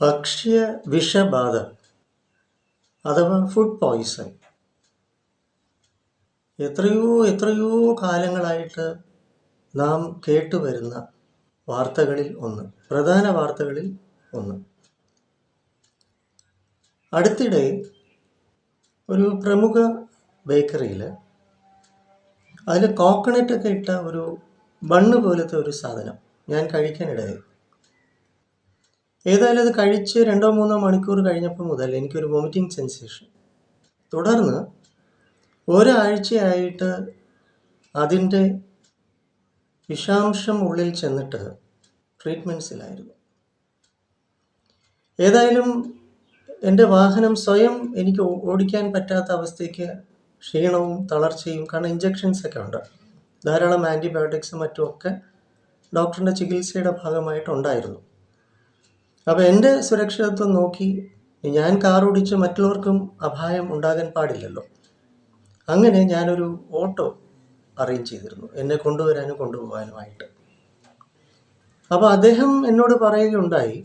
ഭക്ഷ്യ വിഷബാധ അഥവാ food poison എത്രയോ എത്രയോ കാലങ്ങളായിട്ട് നാം കേട്ടുവരുന്ന വാർത്തകളിൽ ഒന്ന് പ്രധാന വാർത്തകളിൽ ഒന്ന്. അടുത്തിടെ ഒരു പ്രമുഖ ബേക്കറിയിൽ അതിൽ കോക്കനട്ടൊക്കെ ഇട്ട ഒരു ബണ്ണ് പോലത്തെ ഒരു സാധനം ഞാൻ കഴിക്കാനിടയായി. ഏതായാലും അത് കഴിച്ച് രണ്ടോ മൂന്നോ മണിക്കൂർ കഴിഞ്ഞപ്പോൾ മുതൽ എനിക്കൊരു വോമിറ്റിംഗ് സെൻസേഷൻ തുടർന്ന് ഒരാഴ്ചയായിട്ട് അതിന്റെ വിഷാംശം ഉള്ളിൽ ചെന്നിട്ട് ട്രീറ്റ്മെന്റ്സിലായിരുന്നു ഏതായാലും എന്റെ വാഹനം സ്വയം എനിക്ക് ഓടിക്കാൻ പറ്റാത്ത അവസ്ഥയ്ക്ക് ക്ഷീണവും തളർച്ചയും കാരണം ഇഞ്ചക്ഷൻസ് ഒക്കെ ഉണ്ട്. ധാരാളം ആന്റിബയോട്ടിക്സും മറ്റുമൊക്കെ ഡോക്ടറിന്റെ ചികിത്സയുടെ ഭാഗമായിട്ടുണ്ടായിരുന്നു. അപ്പോൾ എന്റെ സുരക്ഷിതത്വം നോക്കി ഞാൻ കാർ ഓടിച്ച് മറ്റുള്ളവർക്കും അപായം ഉണ്ടാകാൻ പാടില്ലല്ലോ. അങ്ങനെ ഞാനൊരു ഓട്ടോ അറേഞ്ച് ചെയ്തിരുന്നു. എന്നെ കൊണ്ടുവരാനും കൊണ്ടുപോകാനുമായിട്ട്. അപ്പോൾ അദ്ദേഹം എന്നോട് പറയുകയുണ്ടായി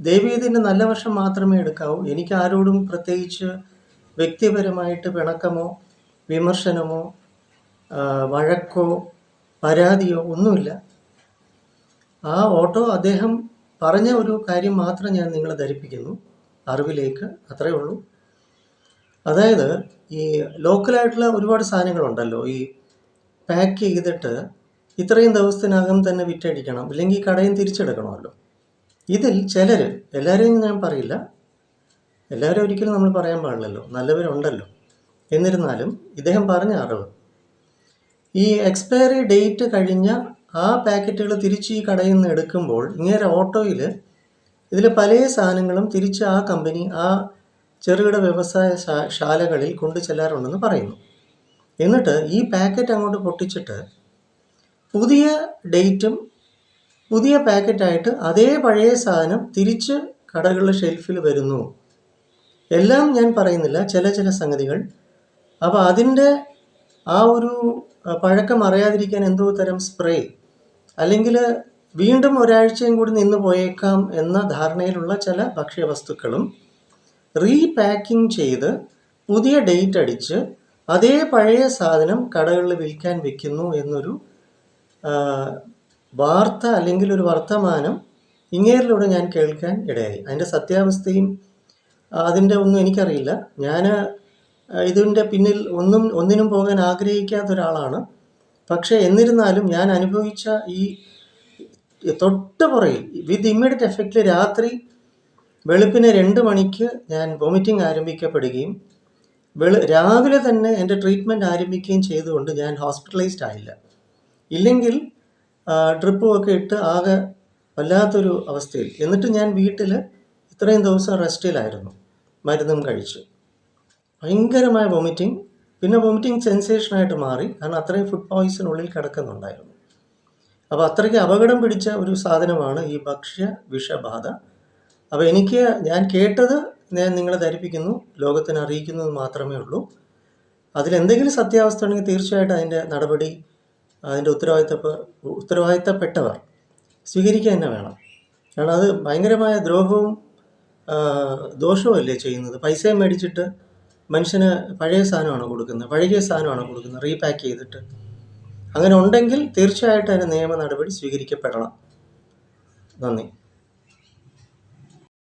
ദേവി ഇതിന്റെ നല്ല വശം മാത്രമേ എടുക്കാവൂ. എനിക്ക് ആരോടും പ്രത്യേകിച്ച് വ്യക്തിപരമായിട്ട് പിണക്കമോ വിമർശനമോ വഴക്കോ പരാതിയോ ഒന്നുമില്ല. ആ ഓട്ടോ അദ്ദേഹം പറഞ്ഞ ഒരു കാര്യം മാത്രം ഞാൻ നിങ്ങളെ ധരിപ്പിക്കുന്നു. അറിവിലേക്ക് അത്രയേ ഉള്ളൂ. അതായത് ഈ ലോക്കലായിട്ടുള്ള ഒരുപാട് സാധനങ്ങളുണ്ടല്ലോ. ഈ പാക്ക് ചെയ്തിട്ട് ഇത്രയും ദിവസത്തിനകം തന്നെ വിറ്റടിക്കണം ഇല്ലെങ്കിൽ കടയും തിരിച്ചെടുക്കണമല്ലോ. ഇതിൽ ചിലർ എല്ലാവരെയും ഞാൻ പറയില്ല. എല്ലാവരും ഒരിക്കലും നമ്മൾ പറയാൻ പാടില്ലല്ലോ. നല്ലവരുണ്ടല്ലോ. എന്നിരുന്നാലും ഇദ്ദേഹം പറഞ്ഞ അറിവ്. ഈ എക്സ്പയറി ഡേറ്റ് കഴിഞ്ഞ ആ പാക്കറ്റുകൾ തിരിച്ച് ഈ കടയിൽ നിന്ന് എടുക്കുമ്പോൾ ഇങ്ങനെ ഓട്ടോയിൽ ഇതിൽ പല സാധനങ്ങളും തിരിച്ച് ആ കമ്പനി ആ ചെറുകിട വ്യവസായ ശാലകളിൽ കൊണ്ടു ചെല്ലാറുണ്ടെന്ന് പറയുന്നു. എന്നിട്ട് ഈ പാക്കറ്റ് അങ്ങോട്ട് പൊട്ടിച്ചിട്ട് പുതിയ ഡേറ്റും പുതിയ പാക്കറ്റായിട്ട് അതേ പഴയ സാധനം തിരിച്ച് കടകളുടെ ഷെൽഫിൽ വരുന്നു. എല്ലാം ഞാൻ പറയുന്നില്ല ചില ചില സംഗതികൾ. അപ്പോൾ അതിന്റെ ആ ഒരു പഴക്കം അറിയാതിരിക്കാൻ എന്തോ തരം സ്പ്രേ അല്ലെങ്കിൽ വീണ്ടും ഒരാഴ്ചയും കൂടി നിന്ന് പോയേക്കാം എന്ന ധാരണയിലുള്ള ചില ഭക്ഷ്യവസ്തുക്കളും റീപാക്കിംഗ് ചെയ്ത് പുതിയ ഡേറ്റ് അടിച്ച് അതേ പഴയ സാധനം കടകളിൽ വിൽക്കാൻ വെക്കുന്നു എന്നൊരു വാർത്ത അല്ലെങ്കിൽ ഒരു വർത്തമാനം ഇങ്ങേരിലൂടെ ഞാൻ കേൾക്കാൻ ഇടയായി. അതിന്റെ സത്യാവസ്ഥയും അതിന്റെ ഒന്നും എനിക്കറിയില്ല. ഞാൻ ഇതിന്റെ പിന്നിൽ ഒന്നും ഒന്നിനും പോകാൻ ആഗ്രഹിക്കാത്ത ഒരാളാണ്. പക്ഷേ എന്നിരുന്നാലും ഞാൻ അനുഭവിച്ച ഈ തൊട്ട് പുറയിൽ വിത്ത് ഇമ്മീഡിയറ്റ് എഫക്റ്റിൽ രാത്രി വെളുപ്പിന് രണ്ട് മണിക്ക് ഞാൻ വോമിറ്റിംഗ് ആരംഭിക്കപ്പെടുകയും വെളു രാവിലെ തന്നെ എന്റെ ട്രീറ്റ്മെന്റ് ആരംഭിക്കുകയും ചെയ്തുകൊണ്ട് ഞാൻ ഹോസ്പിറ്റലൈസ്ഡ് ആയില്ല. ഇല്ലെങ്കിൽ ഡ്രിപ്പും ഒക്കെ ഇട്ട് ആകെ വല്ലാത്തൊരു അവസ്ഥയിൽ. എന്നിട്ട് ഞാൻ വീട്ടിൽ ഇത്രയും ദിവസം റെസ്റ്റിലായിരുന്നു മരുന്നും കഴിച്ച്. ഭയങ്കരമായ വോമിറ്റിംഗ് പിന്നെ വോമിറ്റിംഗ് സെൻസേഷനായിട്ട് മാറി. കാരണം അത്രയും ഫുഡ് പോയിസൺ ഉള്ളിൽ കിടക്കുന്നുണ്ടായിരുന്നു. അപ്പോൾ അത്രയ്ക്ക് അപകടം പിടിച്ച ഒരു സാധനമാണ് ഈ ഭക്ഷ്യ വിഷബാധ. അപ്പോൾ എനിക്ക് ഞാൻ കേട്ടത് ഞാൻ നിങ്ങളെ ധരിപ്പിക്കുന്നു ലോകത്തിന് അറിയിക്കുന്നത് മാത്രമേ ഉള്ളൂ. അതിലെന്തെങ്കിലും സത്യാവസ്ഥ ഉണ്ടെങ്കിൽ തീർച്ചയായിട്ടും അതിന്റെ നടപടി അതിന്റെ ഉത്തരവാദിത്തപ്പ ഉത്തരവാദിത്തപ്പെട്ടവർ സ്വീകരിക്കുക തന്നെ വേണം. കാരണം അത് ഭയങ്കരമായ ദ്രോഹവും ആ, ദോഷവും അല്ലേ ചെയ്യുന്നത്? പൈസയും മേടിച്ചിട്ട് മനുഷ്യന് പഴയ സാധനമാണ് കൊടുക്കുന്നത്. പഴകിയ സാധനമാണ് കൊടുക്കുന്നത്. റീപാക്ക് ചെയ്തിട്ട്. അങ്ങനെ ഉണ്ടെങ്കിൽ തീർച്ചയായിട്ടും അതിന് നിയമ നടപടി സ്വീകരിക്കപ്പെടണം. നന്ദി.